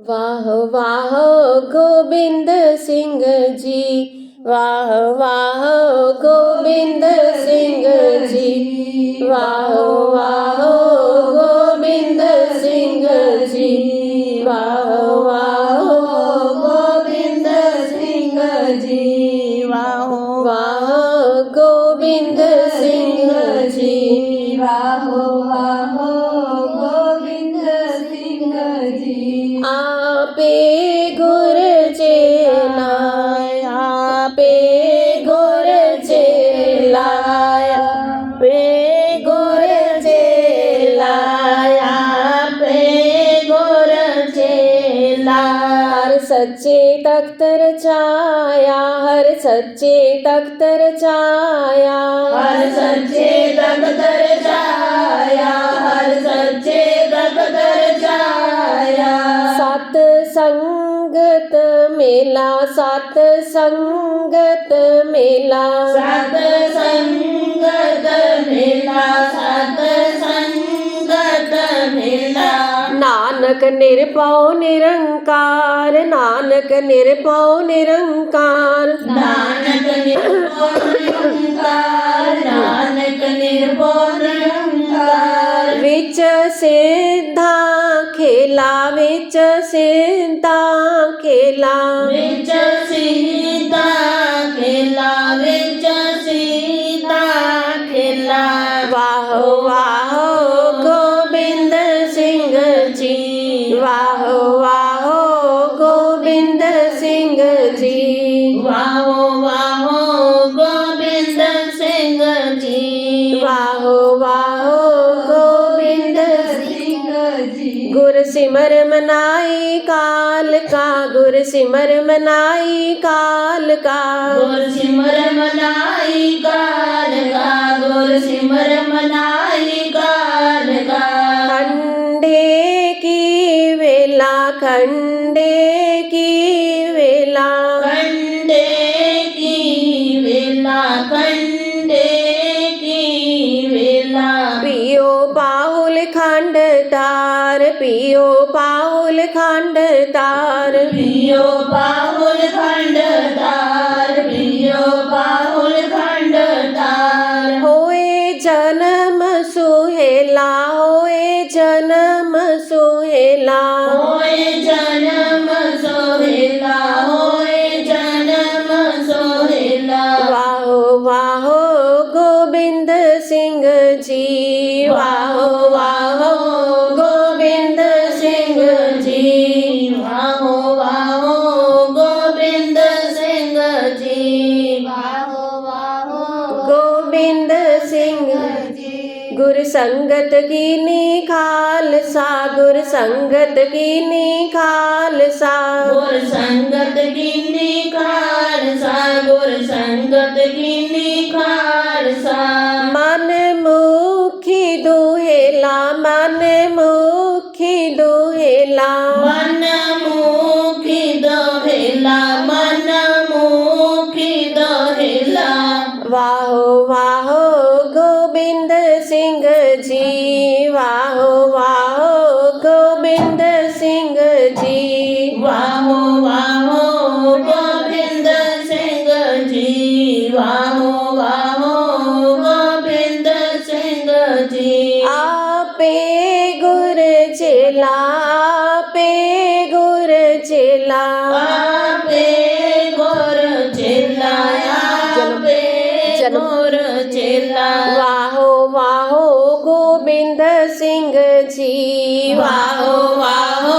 वाह वाह, गोविंद सिंह जी। वाह वाह, गोविंद सिंह जी। वाह वाह, गोविंद सिंह जी। वाह वाह, गोविंद सिंह जी। वाह वाह, गोविंद सिंह जी। वाह वाह सच्चे तख्तर छाया हर सच्चे तख्तर छाया हर सच्चे तख्तर छाया हर सच्चे तख्तर छाया सत संगत मेला सत संगत मेला। सत ਨਾਨਕ ਨਿਰਭਉ ਨਿਰੰਕਾਰ ਨਾਨਕ ਨਿਰਭਉ ਨਿਰੰਕਾਰ। ਨਾਨਕ ਨਿਰਭਉ ਨਿਰੰਕਾਰ ਨਾਨਕ ਨਿਰਭਉ ਨਿਰੰਕਾਰ। ਵਿੱਚ ਸਿੱਧਾ ਖੇਲਾ ਵਿੱਚ ਸਿੱਧਾ ਖੇਲਾ। ਵਿੱਚ ਸੀਤਾ ਖੇਲਾ ਵਿੱਚ ਸੀਤਾ ਖੇਲਾ। ਵਾਹ ਵਾਹ। गोविंद सिंह जी। वाहो वाहो गोविंद सिंह जी। वाहो वाहो गोविंद सिंह जी। गुर सिमर मनाई काल का गुर सिमर मनाई काल का। गुर सिमर मनाई काल का गुर सिमर मनाई काल का। ठंडे वेला खंडे की वेला। खंडे की वेला खंडे की वेला। पियो पाउल खंड तार पियो पाउल खंड तार। पियो पाउल खंड तार पियो पाउल खंड तार। होए जन्म सुहेला होए जन्म सुहेला। गोविंद सिंह जी वाह वाहो गोविंद सिंह जी वाह वाहो गोविंद सिंह जी वाह वाहो गोविंद सिंह जी। गुरु संगत की निखाल सा गुरु संगत की निखाल सा गुरु संगत की निखाल सा गुरु संगत की नी दुहेला मन मुखी दुहेला। मन मुखी दुहेला मन मुखी दुहेला। वाहो वाहो गोविंद सिंह जी। वाहो वाहो गोविंद सिंह जी। वाहो वाहो गोविंद सिंह जी। वाहो। आपे गुर चेला आपे गुर चेला आपे गुर चेला वाहो वाहो गोविंद सिंह जी। वाहो वाहो